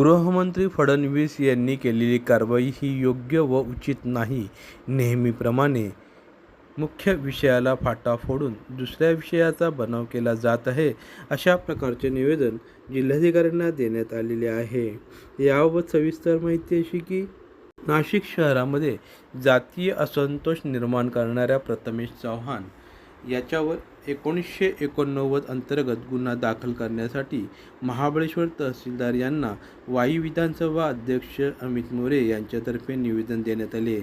गृहमंत्री फडणवीस यांनी केलेली कारवाई ही योग्य व उचित नाही. नेहमीप्रमाणे मुख्य विषयाला फाटा फोडून दुसऱ्या विषयाचा बनाव केला जात आहे अशा प्रकारचे निवेदन जिल्हाधिकाऱ्यांना देण्यात आलेले आहे. याबाबत सविस्तर माहिती अशी की नाशिक शहरामध्ये जातीय असंतोष निर्माण करणाऱ्या प्रथमेश चव्हाण याच्यावर एकोणीसशे एकोणनव्वद अंतर्गत गुन्हा दाखल करण्यासाठी महाबळेश्वर तहसीलदार यांना वाई विधानसभा अध्यक्ष अमित मोरे यांच्यातर्फे निवेदन देण्यात आले.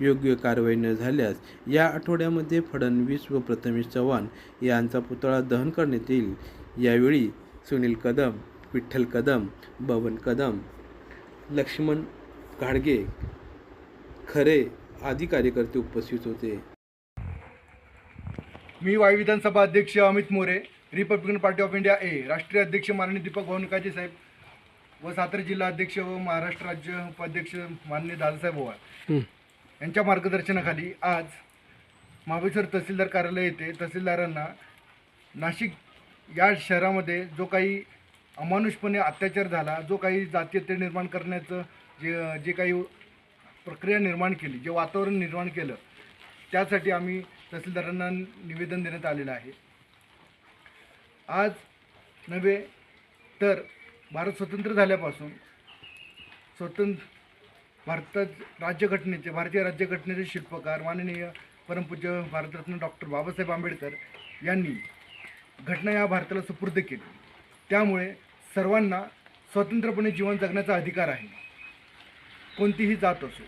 योग्य कारवाई न झाल्यास या आठवड्यामध्ये फडणवीस व प्रथमेश चव्हाण यांचा पुतळा दहन करण्यात येईल. यावेळी सुनील कदम विठ्ठल कदम बबन कदम लक्ष्मण घाडगे खरे आदी कार्यकर्ते उपस्थित होते. मी वाई विधानसभा अध्यक्ष Amit More Republican Party of India A राष्ट्रीय अध्यक्ष माननीय दीपक भावनकाजी साहेब व सातारा जिल्हा अध्यक्ष व महाराष्ट्र राज्य उपाध्यक्ष माननीय दादासाहेब ओवाळ. यांच्या मार्गदर्शनाखाली आज महाबळेश्वर तहसीलदार कार्यालय येथे तहसीलदारांना नाशिक या शहरामध्ये जो काही अमानुषपणे अत्याचार झाला जो काही जातीयते निर्माण करण्याचं जे जे काही प्रक्रिया निर्माण केली जे वातावरण निर्माण केलं त्यासाठी आम्ही तहसीलदारांना निवेदन देण्यात आलेलं आहे. आज नव्हे तर भारत स्वतंत्र झाल्यापासून स्वतंत्र भारतात राज्यघटनेचे भारतीय राज्यघटनेचे शिल्पकार माननीय परमपूज्य भारतरत्न डॉक्टर बाबासाहेब आंबेडकर यांनी घटना या भारताला सुपूर्द केली. त्यामुळे सर्वांना स्वतंत्रपणे जीवन जगण्याचा अधिकार आहे. कोणतीही जात असो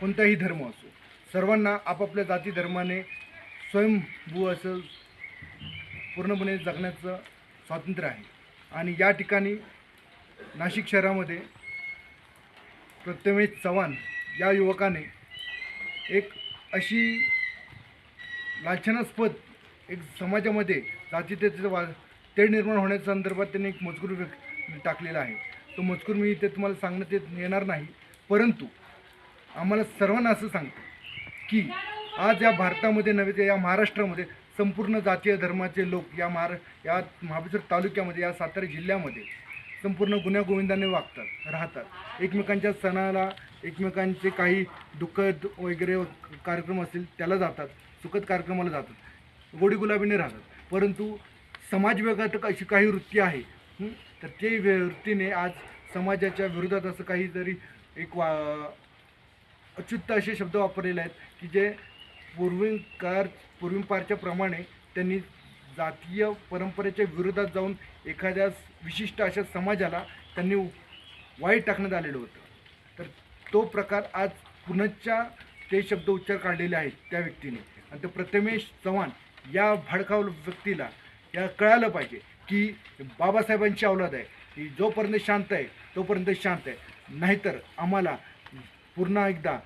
कोणताही धर्म असो सर्वांना आपापल्या जाती धर्माने स्वयंभू असं पूर्णपणे जगण्याचं स्वातंत्र्य आहे. आणि या ठिकाणी नाशिक शहरामध्ये प्रत्यमेश चव्हाण या युवकाने एक अशी लाछनास्पद एक समाजामध्ये जातीतेचं वा तेढ निर्माण होण्याच्या संदर्भात त्यांनी एक मजकूर टाकलेला आहे. तो मजकूर मी इथे तुम्हाला सांगण्यात येत येणार नाही. परंतु आम्हाला सर्वांना असं सांगतो की आज या भारतामध्ये नव्हे तर या महाराष्ट्रामध्ये संपूर्ण जातीय धर्माचे लोक या महारा या महाबळेश्वर तालुक्यामध्ये या सातारा जिल्ह्यामध्ये संपूर्ण गुन्ह्यागोविंदाने वागतात राहतात. एकमेकांच्या सणाला एकमेकांचे काही दुःखद वगैरे कार्यक्रम असतील त्याला जातात सुखद कार्यक्रमाला जातात. गोडी गुलाबीने राहतात. परंतु समाजविघातक अशी काही वृत्ती आहे तर ते वे- वृत्तीने आज समाजाच्या विरोधात असं काहीतरी एक वा अच्युत असे शब्द वापरलेले आहेत की जे पूर्वीकार पूर्वीपारच्या प्रमाणे त्यांनी जातीय परंपरेच्या विरोधात जाऊन एखाद्या विशिष्ट अशा समाजाला त्यांनी वाईट टाकण्यात आलेलं होतं. तर तो प्रकार आज पुनच्च्या ते शब्द उच्चार काढलेले आहेत त्या व्यक्तीने. आणि ते प्रथमेश चव्हाण या भडकाव व्यक्तीला या कळालं पाहिजे की बाबासाहेबांची अवलाद आहे. की जोपर्यंत शांत आहे तोपर्यंत शांत आहे. नाहीतर आम्हाला पुन्हा एकदा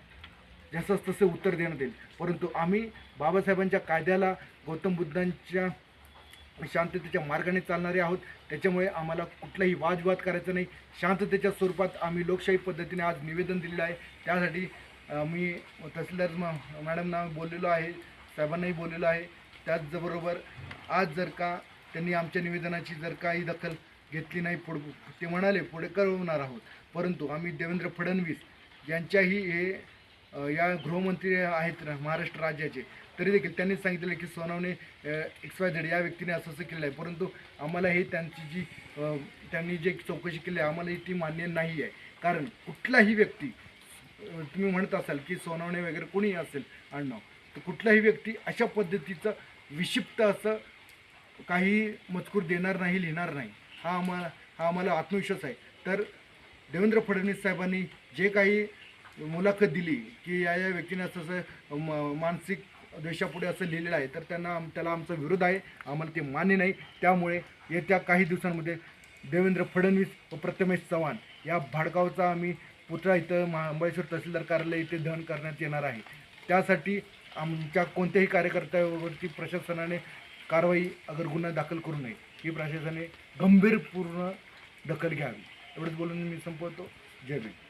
जसं तसे उत्तर देण्यात येईल. परंतु आम्ही बाबासाहेबांच्या कायद्याला गौतम बुद्धांच्या शांततेच्या मार्गाने चालणारे आहोत. त्याच्यामुळे आम्हाला कुठलाही वादविवाद करायचा नाही. शांततेच्या स्वरूपात आम्ही लोकशाही पद्धतीने आज निवेदन दिलेलं आहे. त्यासाठी मी तहसीलदार म- मॅडमना बोललेलो आहे साहेबांनाही बोललेलो आहे. त्याचबरोबर आज जर का त्यांनी आमच्या निवेदनाची जर काही दखल घेतली नाही पुढ ते म्हणाले पुढे कळवणार आहोत. परंतु आम्ही देवेंद्र फडणवीस यांच्याही हे या गृहमंत्री आहेत महाराष्ट्र राज्याचे तरी देखील त्यांनी सांगितले की सोनवणे एक्स वाय झेड या व्यक्तीने असं असं केलं आहे. परंतु आम्हाला हे त्यांची जी त्यांनी जे चौकशी केली आहे आम्हाला ती मान्य नाही आहे. कारण कुठलाही व्यक्ती तुम्ही म्हणत असाल की सोनवणे वगैरे कोणीही असेल आडनाव तर कुठलाही व्यक्ती अशा पद्धतीचं विक्षिप्त असं काही मजकूर देणार नाही लिहिणार नाही. हा आम्हाला हा आम्हाला आत्मविश्वास आहे. तर देवेंद्र फडणवीस साहेबांनी जे काही मुलाखत दिली की या या व्यक्तीने असं असं म- मानसिक द्वेषापुढे असं लिहिलेलं आहे. तर त्यांना आम- त्याला आमचा विरोध आहे. आम्हाला ते मान्य नाही. त्यामुळे येत्या काही दिवसांमध्ये देवेंद्र फडणवीस व प्रथमेश चव्हाण या भाडगावचा आम्ही पुतळा इथं महाबळेश्वर तहसीलदार कार्यालय इथे दहन करण्यात येणार आहे. त्यासाठी आमच्या कोणत्याही कार्यकर्त्यावरती प्रशासनाने कारवाई अगर गुन्हा दाखल करू नये ही प्रशासनाने गंभीरपूर्ण दखल घ्यावी. एवढंच बोलून मी संपवतो. जय भीम.